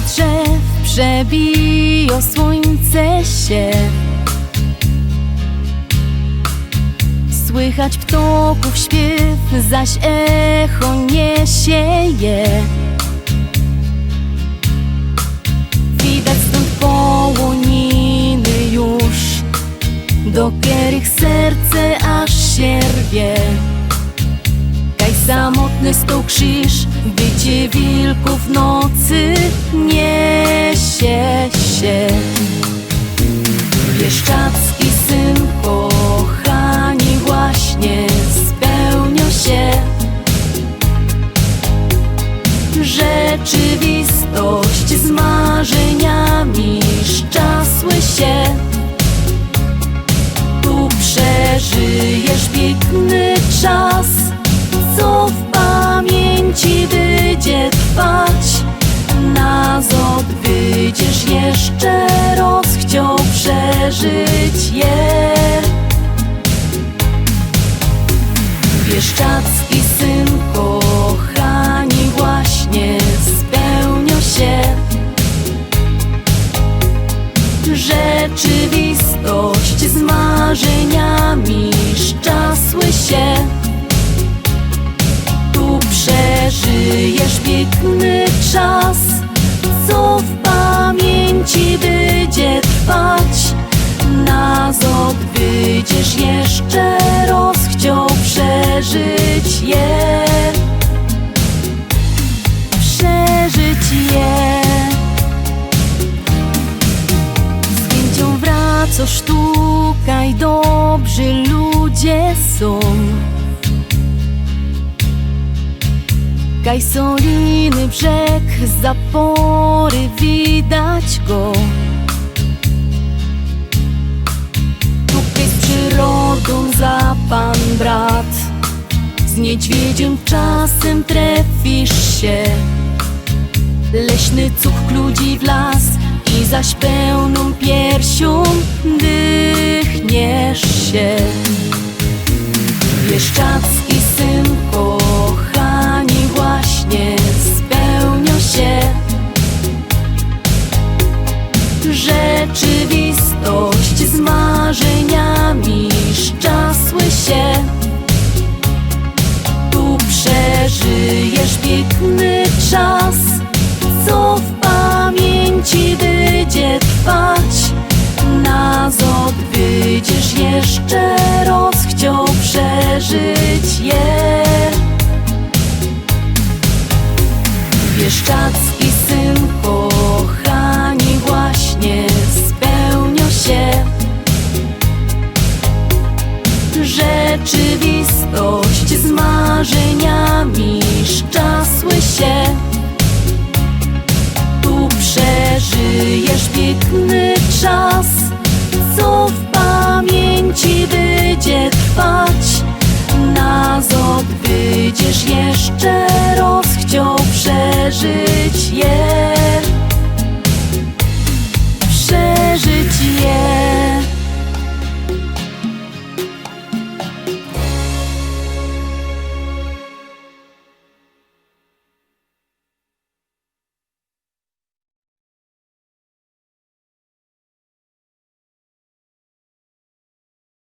drzew przebijo słońce się. Słychać ptoków śpiew, zaś echo niesie je. Widać stąd połoniny już Do których serce aż się rwie Kaj samotny stał krzyż, bycie wilków nocy niesie się. Bieszczacki syn kochani właśnie spełnia się. Rzeczywistość z marzeniami szczasły się. Wyjdziesz jeszcze raz, chciał przeżyć je. Bieszczacki syn kochani właśnie spełnia się. Rzeczywistość z marzeniami szczasły się. Tu przeżyjesz piękny czas, co w wyjdziesz jeszcze raz, chciał przeżyć je. Przeżyć je. Z chęcią wracasz tutaj, dobrzy ludzie są. Kaj soliny brzeg, zapory widać go. Z niedźwiedziem czasem trefisz się. Leśny cuch ludzi w las i zaś pełną piersią dychniesz się. Bieszczacki syn kochani właśnie spełnia się. Rzeczywistość z marzeniami wyjdziesz jeszcze raz, chciał przeżyć je. Bieszczacki syn kochani właśnie spełnia się. Rzeczywistość z marzeniami szczasły się. Tu przeżyjesz piękny czas, co w